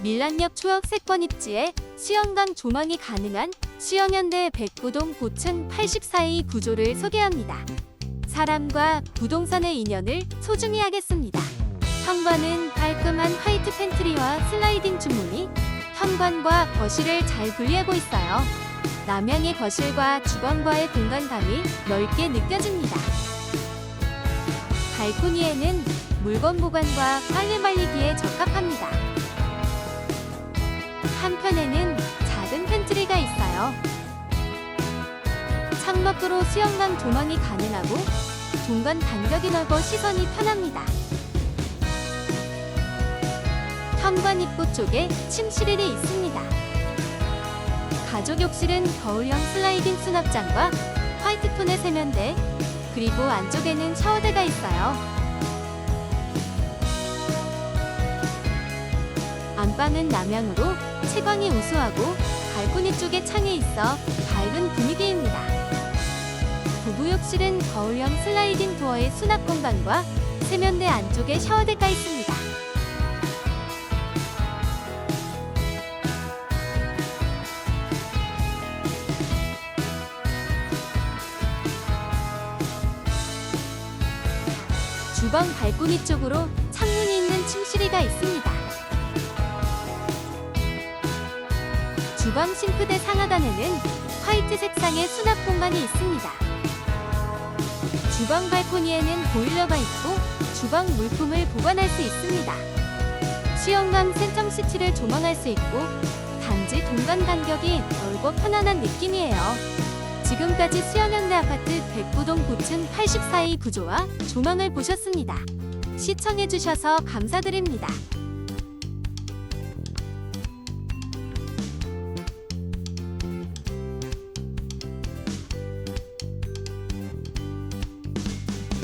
밀란역 초역 세권 입지에 수영강 조망이 가능한 수영현대 백구동 고층 84의 구조를 소개합니다. 사람과 부동산의 인연을 소중히 하겠습니다. 현관은 깔끔한 화이트 팬트리와 슬라이딩 주문이 현관과 거실을 잘 분리하고 있어요. 남양의 거실과 주방과의 공간감이 넓게 느껴집니다. 발코니에는 물건 보관과 빨래 말리기에 적합합니다. 한편에는 작은 팬트리가 있어요. 창밖으로 수영강 조망이 가능하고 공간 간격이 넓어 시선이 편합니다. 현관 입구 쪽에 침실이 있습니다. 가족 욕실은 거울형 슬라이딩 수납장과 화이트톤의 세면대, 그리고 안쪽에는 샤워대가 있어요. 안방은 남향으로 채광이 우수하고 발코니 쪽에 창이 있어 밝은 분위기입니다. 부부 욕실은 거울형 슬라이딩 도어의 수납 공간과 세면대 안쪽에 샤워대가 있습니다. 주방 발코니 쪽으로 창문이 있는 침실이가 주방 싱크대 상하단에는 화이트 색상의 수납 공간이 있습니다. 주방 발코니에는 보일러가 있고 주방 물품을 보관할 수 있습니다. 수영강 센텀 시치를 조망할 수 있고 단지 공간 간격이 넓고 편안한 느낌이에요. 지금까지 수영현대 아파트 백구동 고층 84의 구조와 조망을 보셨습니다. 시청해주셔서 감사드립니다.